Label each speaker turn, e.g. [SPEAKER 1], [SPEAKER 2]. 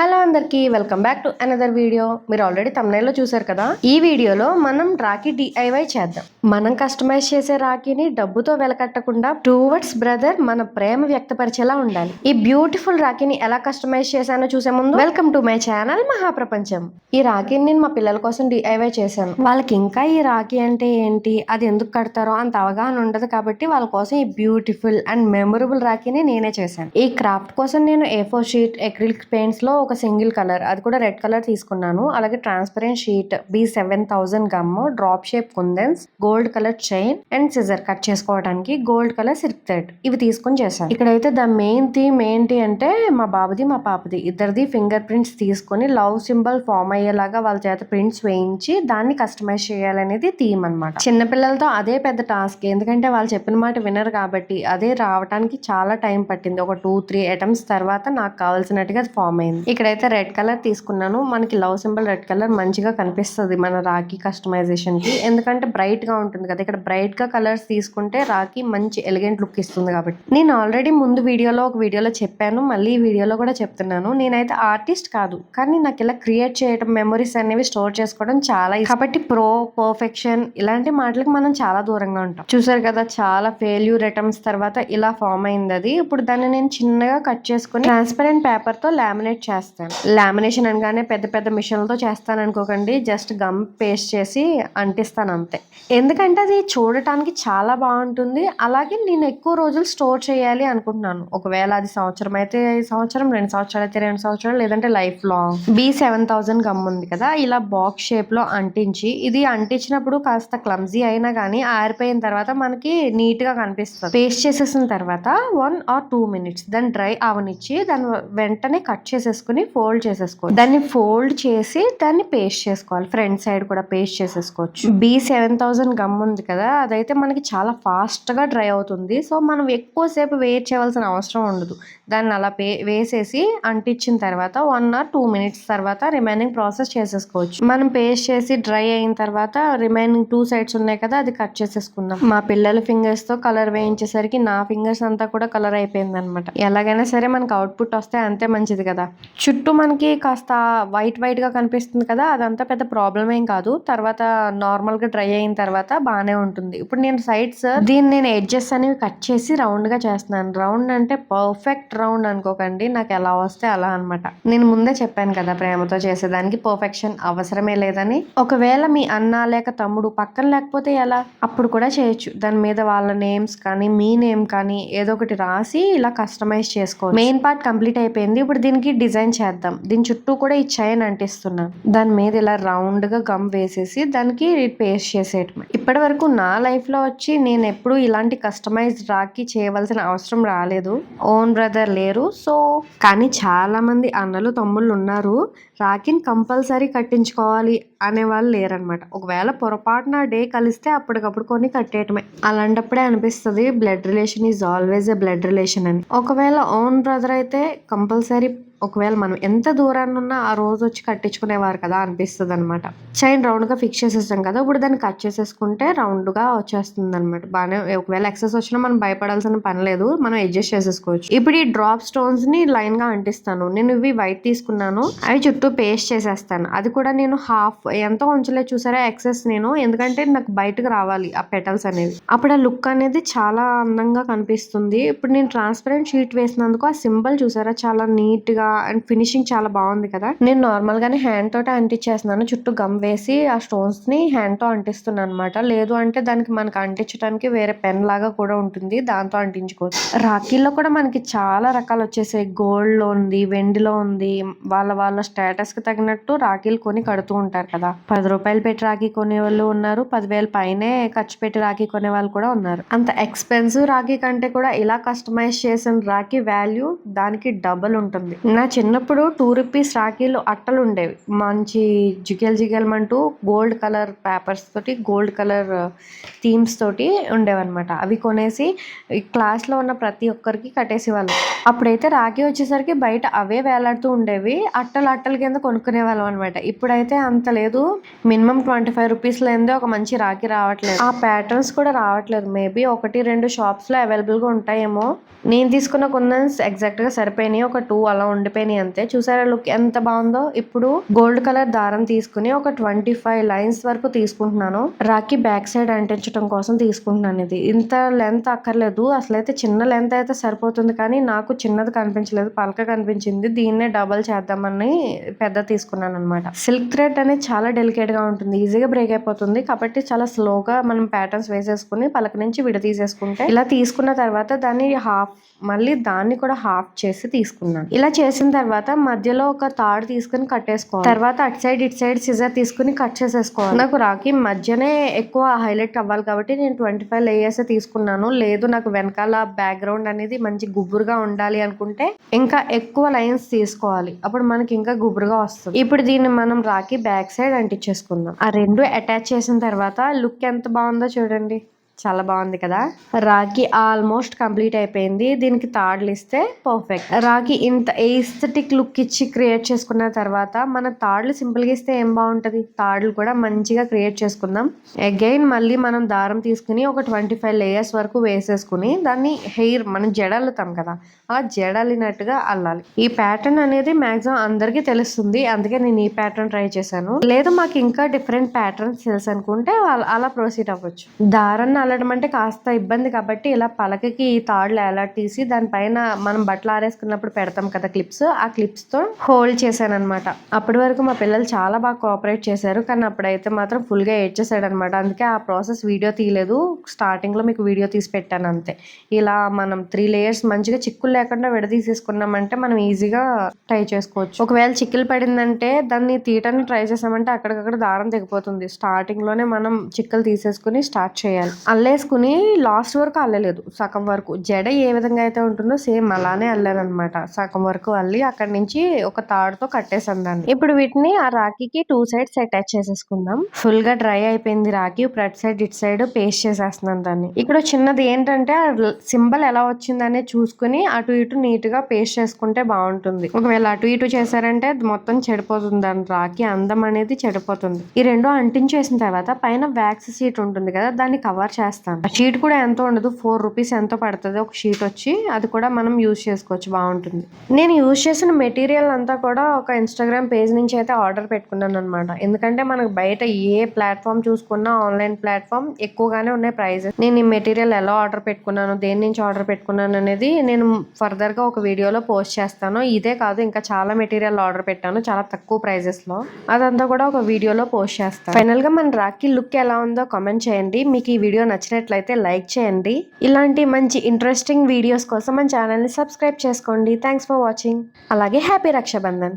[SPEAKER 1] Hello అందరికీ welcome back to another video. మీరు already తమిళలో చూసారు కదా? ఈ వీడియోలో మనం రాఖీ డిఐవై చేద్దాం. మనం కస్టమైజ్ చేసే రాఖీని డబ్బుతో వెలకట్టకుండా టూవర్డ్స్ బ్రదర్ మన ప్రేమ వ్యక్తపరిచేలా ఉండాలి. ఈ బ్యూటిఫుల్ రాఖీని ఎలా కస్టమైజ్ చేశానో చూసే ముందు welcome to my channel Mahaprapancham. ఈ రాఖీని నేను మా పిల్లల కోసం డిఐవై చేశాను. వాళ్ళకి ఇంకా ఈ రాఖీ అంటే ఏంటి అది ఎందుకు కడతారో అంత అవగాహన ఉండదు కాబట్టి వాళ్ళ కోసం ఈ బ్యూటిఫుల్ అండ్ మెమొరబుల్ రాఖీని నేనే చేశాను. ఈ క్రాఫ్ట్ కోసం నేను ఏ ఫోర్ షీట్ ఎక్రిలిక్ పెయింట్స్లో ఒక సింగిల్ కలర్. అది కూడా రెడ్ కలర్ తీసుకున్నాను. అలాగే transparent sheet B seven thousand gum drop shape kundans gold colour chain and scissor cut చేసుకోవడానికి గోల్డ్ కలర్ సిల్క్ థ్రెడ్ ఇవి తీసుకొని చేశాను. ఇక్కడైతే ద మెయిన్ థీమ్ ఏంటి అంటే మా బాబుది మా పాపది. ఇద్దరిది ఫింగర్ ప్రింట్స్ తీసుకొని లవ్ సింబల్ ఫామ్ అయ్యేలాగా వాళ్ళ చేత ప్రింట్స్ వేయించి దాన్ని కస్టమైజ్ చేయాలనేది థీమ్ అనమాట చిన్నపిల్లలతో అదే పెద్ద టాస్క్ ఎందుకంటే వాళ్ళు చెప్పిన మాట వినరు కాబట్టి అదే రావడానికి చాలా టైం పట్టింది. ఒక టూ త్రీ ఐటమ్స్ తర్వాత నాకు కావాల్సినట్టుగా అది ఫామ్ అయింది. ఇక్కడైతే రెడ్ కలర్ తీసుకున్నాను. మనకి లవ్ సింబల్ రెడ్ కలర్ మంచిగా కనిపిస్తుంది మన రాఖీ కస్టమైజేషన్కి ఎందుకంటే బ్రైట్గా ఉంటుంది కదా ఇక్కడ బ్రైట్గా కలర్స్ తీసుకుంటే రాఖీ మంచి ఎలిగెంట్ లుక్ ఇస్తుంది కాబట్టి. నేను ఆల్రెడీ ముందు వీడియోలో ఒక వీడియోలో చెప్పాను మళ్ళీ ఈ వీడియోలో కూడా చెప్తున్నాను. నేనైతే ఆర్టిస్ట్ కాదు కానీ నాకు ఇలా క్రియేట్ చేయడం మెమరీస్ అనేవి స్టోర్ చేసుకోవడం చాలా కాబట్టి ప్రో పర్ఫెక్షన్ ఇలాంటి మాటలకు మనం చాలా దూరంగా ఉంటాం. చూసారు కదా చాలా ఫెయిల్యూర్ ఐటమ్స్ తర్వాత ఇలా ఫామ్ అయింది అది. ఇప్పుడు దాన్ని నేను చిన్నగా కట్ చేసుకుని ట్రాన్స్పరెంట్ పేపర్తో లామినేట్ చేస్తాను. లామినేషన్ అనగానే పెద్ద పెద్ద మిషన్లతో చేస్తాను అనుకోకండి. జస్ట్ గమ్ పేస్ట్ చేసి అంటిస్తాను అంతే. ఎందుకంటే అది చూడటానికి చాలా బాగుంటుంది. అలాగే నేను ఎక్కువ రోజులు స్టోర్ చేయాలి అనుకుంటున్నాను. ఒకవేళ అది సంవత్సరం అయితే ఈ సంవత్సరం రెండు సంవత్సరాలు అయితే రెండు సంవత్సరాలు లేదంటే life long B seven thousand gum ఉంది కదా. ఇలా బాక్స్ షేప్లో అంటించి ఇది అంటించినప్పుడు కాస్త క్లమ్జీ అయినా కానీ ఆరిపోయిన తర్వాత మనకి నీట్గా కనిపిస్తుంది. పేస్ట్ చేసేసిన తర్వాత వన్ ఆర్ టూ మినిట్స్ దాన్ని డ్రై అవనిచ్చి దాని వెంటనే కట్ చేసేసుకుని ఫోల్డ్ చేసేసుకోవాలి దాన్ని ఫోల్డ్ చేసి దాన్ని పేస్ట్ చేసుకోవాలి. ఫ్రంట్ సైడ్ కూడా పేస్ట్ చేసేసుకోవచ్చు. బి సెవెన్ థౌసండ్ గమ్ ఉంది కదా అదైతే మనకి చాలా ఫాస్ట్గా డ్రై అవుతుంది. సో మనం ఎక్కువసేపు వెయిట్ చేయవలసిన అవసరం ఉండదు. దాన్ని అలా పే వేసేసి అంటించిన తర్వాత వన్ ఆర్ టూ మినిట్స్ తర్వాత రిమైనింగ్ ప్రాసెస్ చేసేసుకోవచ్చు. మనం పేస్ట్ చేసి డ్రై అయిన తర్వాత రిమైనింగ్ టూ సైడ్స్ ఉన్నాయి కదా అది కట్ చేసేసుకుందాం. మా పిల్లల ఫింగర్స్తో కలర్ వేయించేసరికి నా ఫింగర్స్ అంతా కూడా కలర్ అయిపోయింది అనమాట ఎలాగైనా సరే మనకి అవుట్పుట్ వస్తే అంతే మంచిది కదా. చుట్టూ మనకి కాస్త వైట్ వైట్గా కనిపిస్తుంది కదా అదంతా పెద్ద ప్రాబ్లం ఏం కాదు. తర్వాత నార్మల్గా డ్రై అయిన తర్వాత బాగానే ఉంటుంది. ఇప్పుడు నేను సైడ్స్ దీన్ని నేను ఎడ్జెస్ అనేవి కట్ చేసి రౌండ్గా చేస్తున్నాను. రౌండ్ అంటే పర్ఫెక్ట్ రౌండ్ అనుకోకండి నాకు ఎలా వస్తే అలా అన్నమాట. నేను ముందే చెప్పాను కదా ప్రేమతో చేసేదానికి పర్ఫెక్షన్ అవసరమే లేదని. ఒకవేళ మీ అన్న లేక తమ్ముడు పక్కన లేకపోతే ఎలా? అప్పుడు కూడా చేయొచ్చు. దాని మీద వాళ్ళ నేమ్స్ కానీ మీ నేమ్ కానీ ఏదో ఒకటి రాసి ఇలా కస్టమైజ్ చేసుకోవచ్చు. మెయిన్ పార్ట్ కంప్లీట్ అయిపోయింది. ఇప్పుడు దీనికి డిజైన్ చేద్దాం. దీని చుట్టూ కూడా ఈ చైన్ అంటిస్తున్నాను దాని మీద ఇలా రౌండ్గా గమ్ వేసేసి దానికి పేస్ట్ చేసేయటమే. ఇప్పటి వరకు నా లైఫ్లో వచ్చి నేను ఎప్పుడు ఇలాంటి కస్టమైజ్ రాఖీ చేయవలసిన అవసరం రాలేదు. ఓన్ బ్రదర్ లేరు. సో కానీ చాలా మంది అన్నలు తమ్ముళ్ళు ఉన్నారు. రాఖీని కంపల్సరీ కట్టించుకోవాలి అనే వాళ్ళు లేరనమాట ఒకవేళ పొరపాటున డే కలిస్తే అప్పటికప్పుడు కొన్ని కట్టేయటమే. అలాంటప్పుడే అనిపిస్తుంది blood relation is always a blood relation అని. ఒకవేళ ఓన్ బ్రదర్ అయితే కంపల్సరీ ఒకవేళ మనం ఎంత దూరాన్ని ఉన్నా ఆ రోజు వచ్చి కట్టించుకునేవారు కదా అనిపిస్తుంది అనమాట చైన్ రౌండ్గా ఫిక్స్ చేసేస్తాం కదా ఇప్పుడు దాన్ని కట్ చేసేసుకుంటే రౌండ్గా వచ్చేస్తుంది అనమాట బాగానే ఒకవేళ ఎక్సెస్ వచ్చినా మనం భయపడాల్సిన పని లేదు మనం అడ్జస్ట్ చేసేసుకోవచ్చు. ఇప్పుడు ఈ డ్రాప్ స్టోన్స్ని లైన్గా లైన్గా అంటిస్తాను. నేను ఇవి వైట్ తీసుకున్నాను అవి చుట్టూ పేస్ట్ చేసేస్తాను. అది కూడా నేను హాఫ్ ఎంతో ఉంచలేదు చూసారా ఎక్సెస్ నేను ఎందుకంటే నాకు బయటకు రావాలి ఆ పెటల్స్ అనేవి. అప్పుడు ఆ లుక్ అనేది చాలా అందంగా కనిపిస్తుంది. ఇప్పుడు నేను ట్రాన్స్పరెంట్ షీట్ వేసినందుకు ఆ సింబల్ చూసారా చాలా నీట్గా అండ్ ఫినిషింగ్ చాలా బాగుంది కదా. నేను నార్మల్ గానే హ్యాండ్ తోటే అంటించేస్తున్నాను. చుట్టూ గమ్ వేసి ఆ స్టోన్స్ని హ్యాండ్తో అంటిస్తున్నాను అనమాట లేదు అంటే దానికి మనకి అంటించడానికి వేరే పెన్ లాగా కూడా ఉంటుంది. దాంతో అంటించుకోవచ్చు. రాఖీల్లో కూడా మనకి చాలా రకాలు వచ్చేసాయి. గోల్డ్లో ఉంది వెండిలో ఉంది. వాళ్ళ వాళ్ళ స్టేటస్కి తగినట్టు రాఖీలు కొని కడుతూ ఉంటారు కదా. పది రూపాయలు పెట్టి రాఖీ కొనే వాళ్ళు ఉన్నారు. పదివేల పైనే ఖర్చు పెట్టి రాఖీ కొనే వాళ్ళు కూడా ఉన్నారు. అంత ఎక్స్పెన్సివ్ రాఖీ కంటే కూడా ఇలా కస్టమైజ్ చేసిన రాఖీ వాల్యూ దానికి డబుల్ ఉంటుంది. నా చిన్నప్పుడు టూ రూపీస్ రాఖీలు అట్టలు ఉండేవి. మంచి జిగేల్ జిగేల్మంటూ గోల్డ్ కలర్ పేపర్స్ తోటి గోల్డ్ కలర్ థీమ్స్ తోటి ఉండేవన్నమాట. అవి కొనేసి ఈ క్లాస్లో ఉన్న ప్రతి ఒక్కరికి కట్టేసేవాళ్ళం. అప్పుడైతే రాఖీ వచ్చేసరికి బయట అవే వేలాడుతూ ఉండేవి. అట్టలు అట్టల కింద కొనుక్కునే వాళ్ళం అనమాట ఇప్పుడైతే అంత లేదు. మినిమం ట్వంటీ ఫైవ్ రూపీస్ లేదే ఒక మంచి రాఖీ రావట్లేదు. ఆ ప్యాటర్న్స్ కూడా రావట్లేదు. మేబీ ఒకటి రెండు షాప్స్లో అవైలబుల్గా ఉంటాయేమో. నేను తీసుకున్న కుందన్స్ ఎగ్జాక్ట్గా సరిపోయినాయి. ఒక టూ అలా ఉండే ఉండిపోయినాయి అంతే. చూసారా లుక్ ఎంత బాగుందో? ఇప్పుడు గోల్డ్ కలర్ దారం తీసుకుని ఒక ట్వంటీ ఫైవ్ లైన్స్ వరకు తీసుకుంటున్నాను. రాఖీ బ్యాక్ సైడ్ అంటించడం కోసం తీసుకుంటున్నాను ఇది. ఇంత లెంత్ అక్కర్లేదు. అసలైతే చిన్న లెంత్ అయితే సరిపోతుంది కానీ నాకు చిన్నది కనిపించలేదు. పలక కనిపించింది. దీన్నే డబల్ చేద్దామని పెద్ద తీసుకున్నాను అనమాట సిల్క్ థ్రెడ్ అనేది చాలా డెలికేట్గా ఉంటుంది. ఈజీగా బ్రేక్ అయిపోతుంది. కాబట్టి చాలా స్లోగా మనం ప్యాటర్న్స్ వేసేసుకుని పలక నుంచి విడతీసేసుకుంటే ఇలా తీసుకున్న తర్వాత దాన్ని హాఫ్ మళ్ళీ దాన్ని కూడా హాఫ్ చేసి తీసుకున్నాను. ఇలా చేసిన తర్వాత మధ్యలో ఒక తాడు తీసుకుని కట్టేసుకోవాలి. తర్వాత అటు సైడ్ ఇటు సైడ్ సిజర్ తీసుకుని కట్ చేసేసుకోవాలి. నాకు రాకి మధ్యనే ఎక్కువ హైలైట్ అవ్వాలి కాబట్టి నేను ట్వంటీ ఫైవ్ లేయర్స్ తీసుకున్నాను. లేదు నాకు వెనకాల బ్యాక్గ్రౌండ్ అనేది మంచి గుబురుగా ఉండాలి అనుకుంటే ఇంకా ఎక్కువ లైన్స్ తీసుకోవాలి. అప్పుడు మనకి ఇంకా గుబురుగా వస్తుంది. ఇప్పుడు దీన్ని మనం రాకి బ్యాక్ సైడ్ అంటించేసుకుందాం. ఆ రెండు అటాచ్ చేసిన తర్వాత లుక్ ఎంత బాగుందో చూడండి. చాలా బాగుంది కదా? రాఖీ ఆల్మోస్ట్ కంప్లీట్ అయిపోయింది. దీనికి తాడులు ఇస్తే పర్ఫెక్ట్. రాఖీ ఇంత ఎస్థెటిక్ లుక్ ఇచ్చి క్రియేట్ చేసుకున్న తర్వాత మన తాడులు సింపుల్గా ఇస్తే ఏం బాగుంటుంది? తాడులు కూడా మంచిగా క్రియేట్ చేసుకుందాం. అగైన్ మళ్ళీ మనం దారం తీసుకుని ఒక ట్వంటీ ఫైవ్ లేయర్స్ వరకు వేసేసుకుని దాన్ని హెయిర్ మనం జడల్లుతాం కదా ఆ జడలినట్టుగా అల్లాలి. ఈ ప్యాటర్న్ అనేది మాక్సిమం అందరికీ తెలుస్తుంది. అందుకే నేను ఈ ప్యాటర్న్ ట్రై చేశాను. లేదు మాకు ఇంకా డిఫరెంట్ ప్యాటర్న్స్ తెలుసు అనుకుంటే అలా- అలా ప్రొసీడ్ అవ్వచ్చు. దారాన్ని అల్లడం అంటే కాస్త ఇబ్బంది కాబట్టి ఇలా పలకకి ఈ తాడులు ఎలా తీసి దానిపైన మనం బట్టలు ఆరేసుకున్నప్పుడు పెడతాం కదా క్లిప్స్ ఆ క్లిప్స్తో హోల్డ్ చేశాను అనమాట అప్పటి వరకు మా పిల్లలు చాలా బాగా కోఆపరేట్ చేశారు. కానీ అప్పుడైతే మాత్రం ఫుల్గా ఏడ్చేసాడు అనమాట అందుకే ఆ ప్రాసెస్ వీడియో తీయలేదు. స్టార్టింగ్లో మీకు వీడియో తీసి పెట్టాను అంతే. ఇలా మనం త్రీ లేయర్స్ మంచిగా చిక్కులు లేకుండా విడదీసేసుకున్నామంటే మనం ఈజీగా ట్రై చేసుకోవచ్చు. ఒకవేళ చిక్కులు పడిందంటే దాన్ని తీయటాన్ని ట్రై చేసామంటే అక్కడికక్కడ దారం తెగిపోతుంది. స్టార్టింగ్లోనే మనం చిక్కులు తీసేసుకుని స్టార్ట్ చేయాలి. అల్లేసుకుని లాస్ట్ వరకు అల్లలేదు. సగం వరకు. జడ ఏ విధంగా అయితే ఉంటుందో సేమ్ అలానే అల్లాను అనమాట సగం వరకు అల్లి అక్కడి నుంచి ఒక తాడుతో కట్టేసాను దాన్ని. ఇప్పుడు వీటిని ఆ రాఖీకి టూ సైడ్స్ అటాచ్ చేసేసుకుందాం. ఫుల్గా డ్రై అయిపోయింది రాఖీ. ఇప్పుడు అటు సైడ్ ఇటు సైడ్ పేస్ట్ చేసేస్తున్నాను దాన్ని. ఇక్కడ చిన్నది ఏంటంటే సింబల్ ఎలా వచ్చిందనే చూసుకుని అటు ఇటు నీట్గా పేస్ట్ చేసుకుంటే బాగుంటుంది. ఒకవేళ అటు ఇటు చేశారంటే మొత్తం చెడిపోతుంది. దాని రాఖీ అందం అనేది చెడిపోతుంది. ఈ రెండు అంటించేసిన తర్వాత పైన వ్యాక్స్ సీట్ ఉంటుంది కదా దాన్ని కవర్ చేస్తాను ఆ షీట్ కూడా ఎంతో ఉండదు? ఫోర్ రూపీస్ ఎంతో పడుతుంది? ఒక షీట్ వచ్చి అది కూడా మనం యూజ్ చేసుకోవచ్చు. బాగుంటుంది. నేను యూజ్ చేసిన మెటీరియల్ అంతా కూడా ఒక ఇన్స్టాగ్రామ్ పేజ్ నుంచి అయితే ఆర్డర్ పెట్టుకున్నాను అనమాట ఎందుకంటే మనకు బయట ఏ ప్లాట్ఫామ్ చూసుకున్నా ఆన్లైన్ ప్లాట్ఫామ్ ఎక్కువగానే ఉన్నాయి ప్రైజెస్. నేను ఈ మెటీరియల్ ఎలా ఆర్డర్ పెట్టుకున్నాను? దేని నుంచి ఆర్డర్ పెట్టుకున్నాను అనేది నేను ఫర్దర్గా ఒక వీడియోలో పోస్ట్ చేస్తాను. ఇదే కాదు ఇంకా చాలా మెటీరియల్ ఆర్డర్ పెట్టాను. చాలా తక్కువ ప్రైజెస్లో అదంతా కూడా ఒక వీడియోలో పోస్ట్ చేస్తాను. ఫైనల్గా మన రాఖీ లుక్ ఎలా ఉందో కామెంట్ చేయండి. మీకు ఈ వీడియో నచ్చినట్లయితే లైక్ చేయండి. ఇలాంటి మంచి ఇంట్రెస్టింగ్ వీడియోస్ కోసం మన ఛానల్ని సబ్స్క్రైబ్ చేసుకోండి. థ్యాంక్స్ ఫర్ వాచింగ్ అలాగే హ్యాపీ రక్షాబంధన్